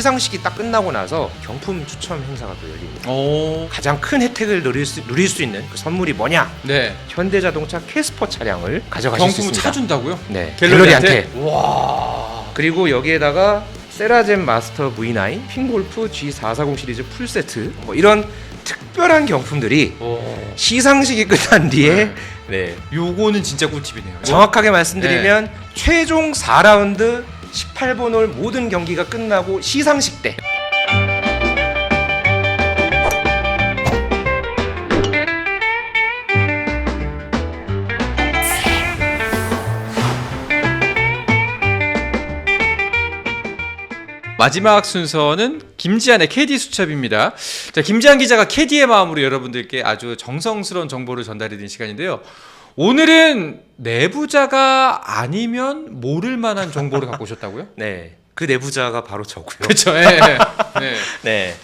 시상식이 딱 끝나고 나서 경품 추첨 행사가 또 열립니다. 오. 가장 큰 혜택을 누릴 수, 누릴 수 있는 그 선물이 뭐냐? 네. 현대자동차 캐스퍼 차량을 가져가실 수 경품을 있습니다. 차준다고요? 네, 갤러리한테? 와. 그리고 여기에다가 세라젠 마스터 V9, 핑골프 G440 시리즈 풀 세트 뭐 이런 특별한 경품들이 오. 시상식이 끝난 뒤에 네, 요거는 진짜 꿀팁이네요. 정확하게 말씀드리면 최종 4라운드 18번 홀 모든 경기가 끝나고 시상식 때 마지막 순서는 김지한의 캐디 수첩입니다. 자, 김지한 기자가 캐디의 마음으로 여러분들께 아주 정성스러운 정보를 전달해 드린 시간인데요. 오늘은 내부자가 아니면 모를 만한 정보를 갖고 오셨다고요? 네, 그 내부자가 바로 저고요. 그렇죠. 예. 네. 네.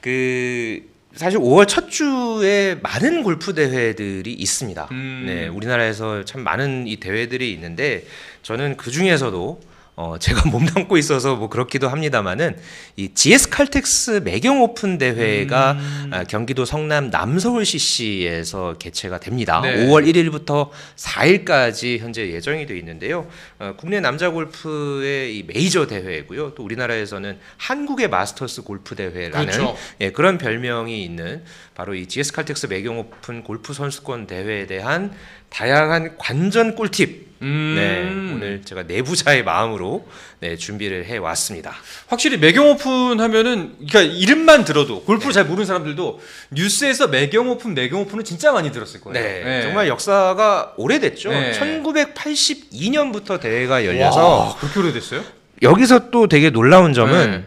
그 사실 5월 첫 주에 많은 골프 대회들이 있습니다. 음. 네, 우리나라에서 참 많은 이 대회들이 있는데 저는 그 중에서도 어, 제가 몸담고 있어서 뭐 그렇기도 합니다만은 이 GS 칼텍스 매경 오픈 대회가 음. 아, 경기도 성남 남서울 CC에서 개최가 됩니다. 네. 5월 1일부터 4일까지 현재 예정이 되어 있는데요. 어, 국내 남자 골프의 이 메이저 대회고요. 또 우리나라에서는 한국의 마스터스 골프 대회라는 그렇죠. 예, 그런 별명이 있는 바로 이 GS 칼텍스 매경 오픈 골프 선수권 대회에 대한 다양한 관전 꿀팁 음. 네, 오늘 제가 내부자의 마음으로 네, 준비를 해 왔습니다. 확실히 매경 오픈 하면은 그러니까 이름만 들어도 골프를 잘 모르는 사람들도 뉴스에서 매경 오픈 매경 오픈은 진짜 많이 들었을 거예요. 네, 정말 역사가 오래됐죠. 네. 1982년부터 대회가 열려서 와, 그렇게 오래됐어요? 여기서 또 되게 놀라운 점은 네.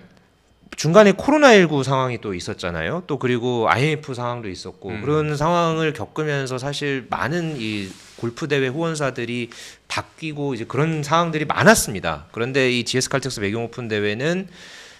중간에 코로나19 상황이 또 있었잖아요. 또 그리고 IMF 상황도 있었고 음. 그런 상황을 겪으면서 사실 많은 이 골프 대회 후원사들이 바뀌고 이제 그런 상황들이 많았습니다. 그런데 이 GS 칼텍스 매경 오픈 대회는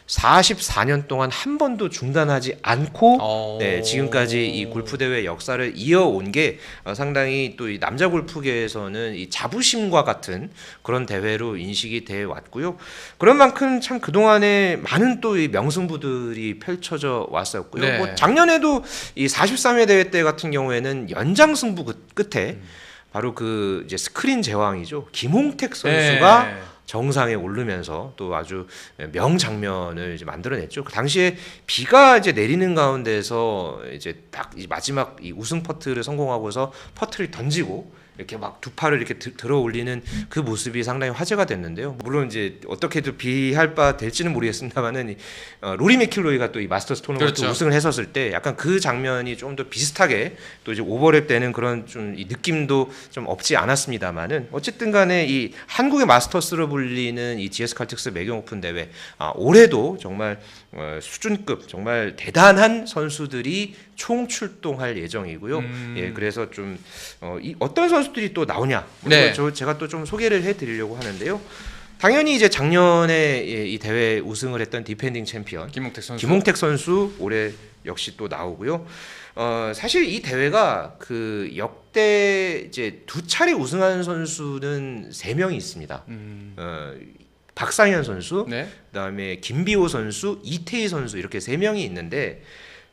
44년 동안 한 번도 중단하지 않고 어. 네, 지금까지 이 골프 대회 역사를 이어온 게 어, 상당히 또 이 남자 골프계에서는 이 자부심과 같은 그런 대회로 인식이 돼 왔고요. 그런 만큼 참 그동안에 많은 또 이 명승부들이 펼쳐져 왔었고요. 네. 뭐 작년에도 이 43회 대회 때 같은 경우에는 연장 승부 끝- 끝에 음. 바로 그 이제 스크린 제왕이죠. 김홍택 선수가 네. 정상에 오르면서 또 아주 명 장면을 이제 만들어냈죠. 그 당시에 비가 이제 내리는 가운데서 이제 딱이 마지막 이 우승 퍼트를 성공하고서 퍼트를 던지고 이렇게 막 두 팔을 이렇게 드- 들어 올리는 그 모습이 상당히 화제가 됐는데요. 물론 이제 어떻게도 비할 바 될지는 모르겠습니다만은 이, 어, 로리 맥킬로이가 또 이 마스터스 토너먼트 그렇죠. 우승을 했었을 때 약간 그 장면이 좀 더 비슷하게 또 이제 오버랩 되는 그런 좀이 느낌도 좀 없지 않았습니다만은 어쨌든 간에 이 한국의 마스터스로 불리는 이 GS 칼텍스 매경 오픈 대회 아, 올해도 정말 어, 수준급 정말 대단한 선수들이 총 출동할 예정이고요. 음. 예, 그래서 좀 어, 이 어떤 선수 들이 또 나오냐? 네. 저 제가 또 좀 소개를 해드리려고 하는데요. 당연히 이제 작년에 예, 이 대회 우승을 했던 디펜딩 챔피언 김홍택 선수. 김홍택 선수 올해 역시 또 나오고요. 어 사실 이 대회가 그 역대 이제 두 차례 우승한 선수는 세 명이 있습니다. 음. 어 박상현 선수, 네. 그다음에 김비호 선수, 이태희 선수 이렇게 세 명이 있는데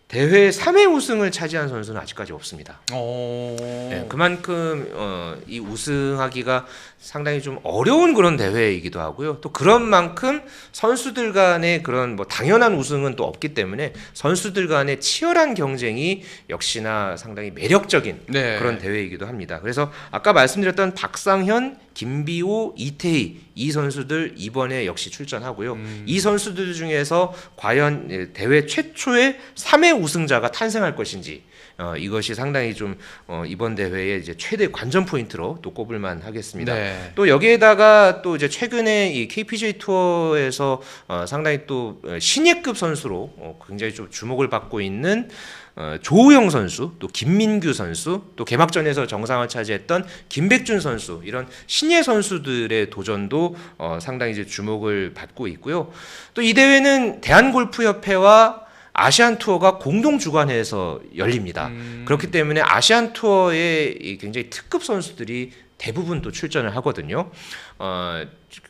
대회 3회 우승을 차지한 선수는 아직까지 없습니다. 어. 네, 그만큼 어, 이 우승하기가 상당히 좀 어려운 그런 대회이기도 하고요. 또 그런 만큼 선수들 간의 그런 뭐 당연한 우승은 또 없기 때문에 선수들 간의 치열한 경쟁이 역시나 상당히 매력적인 네. 그런 대회이기도 합니다. 그래서 아까 말씀드렸던 박상현, 김비호, 이태희 이 선수들 이번에 역시 출전하고요. 음. 이 선수들 중에서 과연 예, 대회 최초의 3회 우승자가 탄생할 것인지 어, 이것이 상당히 좀 어, 이번 대회의 이제 최대 관전 포인트로 또 꼽을만 하겠습니다. 네. 또 여기에다가 또 이제 최근에 이 KPGA 투어에서 어, 상당히 또 어, 신예급 선수로 어, 굉장히 좀 주목을 받고 있는 어, 조우영 선수, 또 김민규 선수, 또 개막전에서 정상을 차지했던 김백준 선수 이런 신예 선수들의 도전도 어, 상당히 이제 주목을 받고 있고요. 또 이 대회는 대한골프협회와 아시안 투어가 공동 주관해서 열립니다. 음. 그렇기 때문에 아시안 투어의 이 굉장히 특급 선수들이 대부분 또 출전을 하거든요. 어,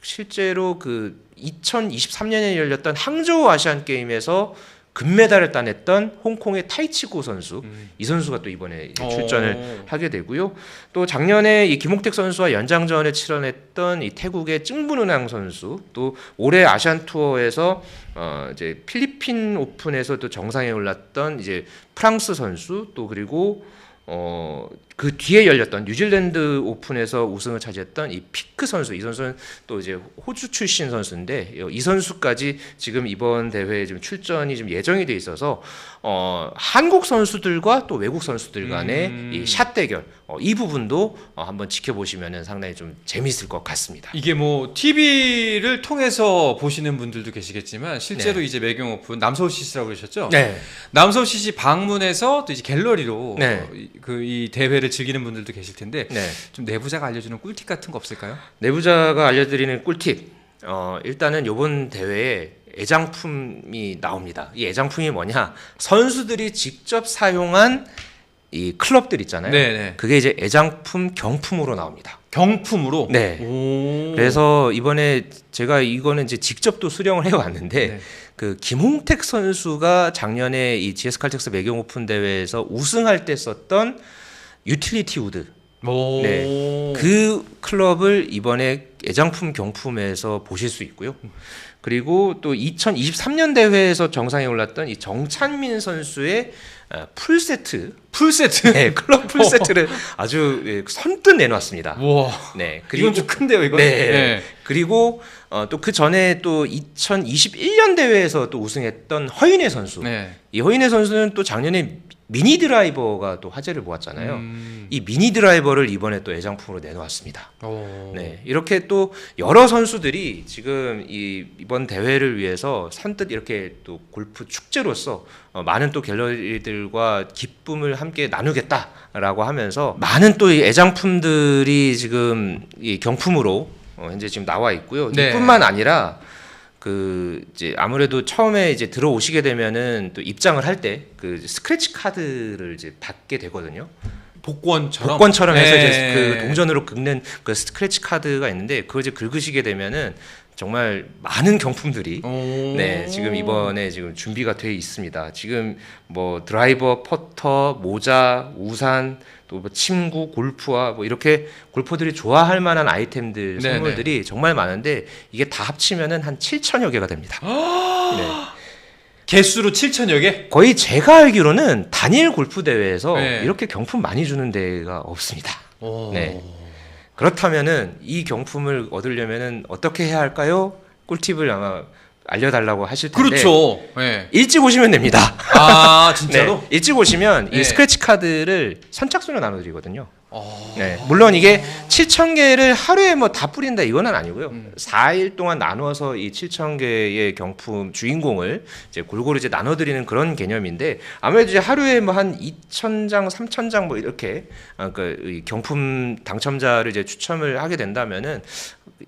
실제로 그 2023년에 열렸던 항저우 아시안 게임에서 금메달을 따냈던 홍콩의 타이치고 선수 음. 이 선수가 또 이번에 이제 어. 출전을 하게 되고요. 또 작년에 이 김홍택 선수와 연장전을 치러냈던 이 태국의 증분은항 선수, 또 올해 아시안 투어에서 어 이제 필리핀 오픈에서 또 정상에 올랐던 이제 프랑스 선수, 또 그리고 어 그 뒤에 열렸던 뉴질랜드 오픈에서 우승을 차지했던 이 피크 선수, 이 선수는 또 이제 호주 출신 선수인데 이 선수까지 지금 이번 대회에 좀 출전이 좀 예정이 돼 있어서 어 한국 선수들과 또 외국 선수들 간의 음. 이샷 대결 어, 이 부분도 어, 한번 지켜보시면은 상당히 좀 재미있을 것 같습니다. 이게 뭐 TV를 통해서 보시는 분들도 계시겠지만 실제로 이제 매경 오픈 남서울 CC라고 그러셨죠? 네, 남서울 CC 방문해서 또 이제 갤러리로 네. 그이 대회를 즐기는 분들도 계실 텐데 네. 좀 내부자가 알려주는 꿀팁 같은 거 없을까요? 내부자가 알려드리는 꿀팁. 어, 일단은 이번 대회에 애장품이 나옵니다. 이 애장품이 뭐냐? 선수들이 직접 사용한 이 클럽들 있잖아요. 네네. 그게 이제 애장품 경품으로 나옵니다. 경품으로. 네. 오. 그래서 이번에 제가 이거는 이제 직접 또 수령을 해왔는데 네. 그 김홍택 선수가 작년에 이 GS 칼텍스 매경 오픈 대회에서 우승할 때 썼던 유틸리티 우드 오. 네. 그 클럽을 이번에 애장품 경품에서 보실 수 있고요. 그리고 또 2023년 대회에서 정상에 올랐던 이 정찬민 선수의 어, 풀 세트, 풀 세트. 네, 클럽 풀 세트를 아주 예, 선뜻 내놨습니다. 와. 네, 그리고 이건 좀 큰데요, 이거. 네. 그리고 어, 또 그 전에 또 2021년 대회에서 또 우승했던 허인혜 선수. 네. 이 허인혜 선수는 또 작년에 미니 드라이버가 또 화제를 모았잖아요. 음. 이 미니 드라이버를 이번에 또 애장품으로 내놓았습니다. 오. 네, 이렇게 또 여러 선수들이 지금 이 이번 대회를 위해서 선뜻 이렇게 또 골프 축제로서 어, 많은 또 갤러리들과 기쁨을 함께 나누겠다라고 하면서 많은 또이 애장품들이 지금 이 경품으로 어, 현재 지금 나와 있고요. 네. 이뿐만 아니라 그 이제 아무래도 처음에 이제 들어오시게 되면은 또 입장을 할 때 그 스크래치 카드를 이제 받게 되거든요. 복권처럼. 복권처럼 해서 네. 이제 그 동전으로 긁는 그 스크래치 카드가 있는데 그거 이제 긁으시게 되면은 정말 많은 경품들이 오. 네 지금 이번에 지금 준비가 돼 있습니다. 지금 뭐 드라이버, 퍼터, 모자, 우산, 또 뭐 침구, 골프와 뭐 이렇게 골퍼들이 좋아할 만한 아이템들 네네. 선물들이 정말 많은데 이게 다 합치면은 한 7천여 개가 됩니다. 네. 개수로 7천여 개? 거의 제가 알기로는 단일 골프 대회에서 네. 이렇게 경품 많이 주는 데가 없습니다. 오. 네. 그렇다면은 이 경품을 얻으려면은 어떻게 해야 할까요? 꿀팁을 아마 알려달라고 하실 텐데 그렇죠. 네. 일찍 오시면 됩니다. 아, 진짜로? 네, 일찍 오시면 네. 이 스크래치 카드를 선착순으로 나눠드리거든요. 어. 네, 물론 이게 7천 개를 하루에 뭐 다 뿌린다 이거는 아니고요. 음. 4일 동안 나눠서 이 7천 개의 경품 주인공을 이제 골고루 이제 나눠드리는 그런 개념인데 아무래도 이제 하루에 뭐 한 2천 장, 3천 장 뭐 이렇게 아, 그이 경품 당첨자를 이제 추첨을 하게 된다면은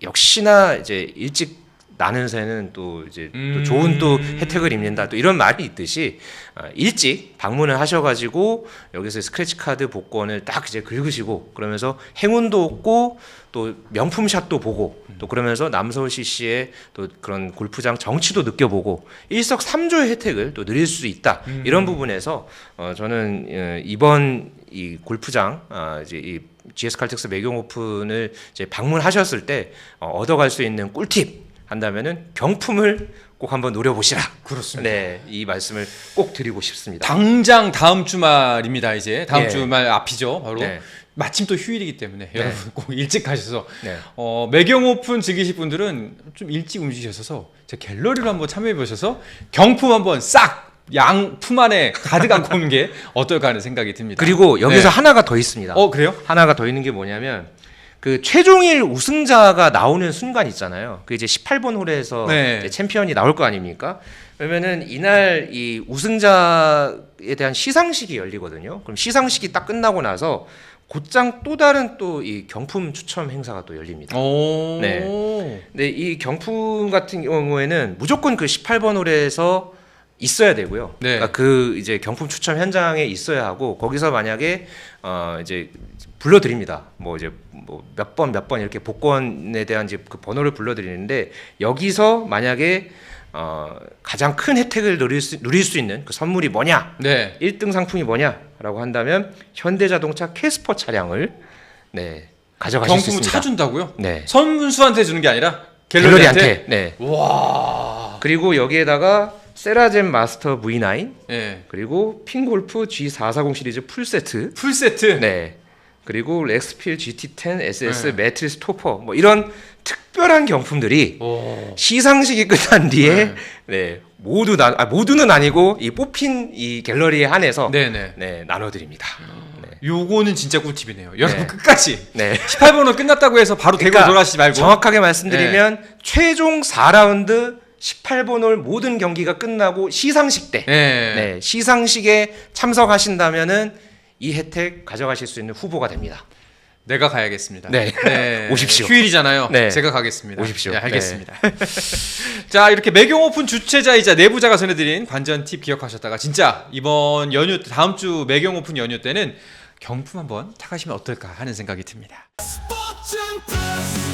역시나 이제 일찍 나는 새는 또 이제 또 음. 좋은 또 혜택을 입는다. 또 이런 말이 있듯이 어, 일찍 방문을 하셔가지고 여기서 스크래치 카드 복권을 딱 이제 긁으시고 그러면서 행운도 얻고 또 명품샷도 보고 또 그러면서 남서울 CC의 또 그런 골프장 정치도 느껴보고 일석삼조의 혜택을 또 누릴 수 있다. 이런 부분에서 어, 저는 어, 이번 이 골프장 아, 이제 이 GS 칼텍스 매경 오픈을 이제 방문하셨을 때 어, 얻어갈 수 있는 꿀팁 한다면은 경품을 꼭 한번 노려보시라. 그렇습니다. 네, 이 말씀을 꼭 드리고 싶습니다. 당장 다음 주말입니다, 이제. 다음 예. 주말 앞이죠. 바로. 네, 마침 또 휴일이기 때문에 여러분 꼭 일찍 가셔서 네. 어, 매경 오픈 즐기실 분들은 좀 일찍 움직이셔서 제 갤러리로 한번 참여해 보셔서 경품 한번 싹 양 품 안에 가득 안고 오는 게 어떨까 하는 생각이 듭니다. 그리고 여기서 네. 하나가 더 있습니다. 어 그래요? 하나가 더 있는 게 뭐냐면 그 최종일 우승자가 나오는 순간 있잖아요. 그 이제 18번 홀에서 네. 챔피언이 나올 거 아닙니까? 그러면은 이날 이 우승자에 대한 시상식이 열리거든요. 그럼 시상식이 딱 끝나고 나서 곧장 또 다른 또 이 경품 추첨 행사가 또 열립니다. 오. 네. 근데 이 경품 같은 경우에는 무조건 그 18번 홀에서 있어야 되고요. 네. 그러니까 그 이제 경품 추첨 현장에 있어야 하고 거기서 만약에 어 이제 불러드립니다. 뭐 이제 뭐 몇 번 몇 번 이렇게 복권에 대한 이제 그 번호를 불러드리는데 여기서 만약에 어, 가장 큰 혜택을 누릴 수, 누릴 수 있는 그 선물이 뭐냐? 네. 1등 상품이 뭐냐라고 한다면 현대자동차 캐스퍼 차량을 네 가져가실 수 있습니다. 차준다고요? 네 선수한테 주는 게 아니라 갤러리한테. 갤러리한테. 네 와. 그리고 여기에다가 세라젬 마스터 V9 예. 그리고 핑골프 G440 시리즈 풀 세트 풀 세트. 네. 그리고 렉스필 GT10 SS 네. 매트리스 토퍼 뭐 이런 특별한 경품들이 오. 시상식이 끝난 뒤에 네. 네, 모두 나 아, 모두는 아니고 이 뽑힌 이 갤러리에 한해서 네, 네 네. 나눠드립니다. 요거는 진짜 꿀팁이네요. 여러분 네. 끝까지 네. 18번은 끝났다고 해서 바로 대고 그러니까 돌아가시지 말고. 정확하게 말씀드리면 최종 4라운드 18번 홀 모든 경기가 끝나고 시상식 때 네. 네, 시상식에 참석하신다면은 이 혜택 가져가실 수 있는 후보가 됩니다. 내가 가야겠습니다. 네. 오십시오. 휴일이잖아요. 네. 제가 가겠습니다. 오십시오. 네, 알겠습니다. 자, 이렇게 매경 오픈 주최자이자 내부자가 전해드린 관전 팁 기억하셨다가 진짜 이번 연휴 때, 다음 주 매경 오픈 연휴 때는 경품 한번 타가시면 어떨까 하는 생각이 듭니다. 스포츠 플러스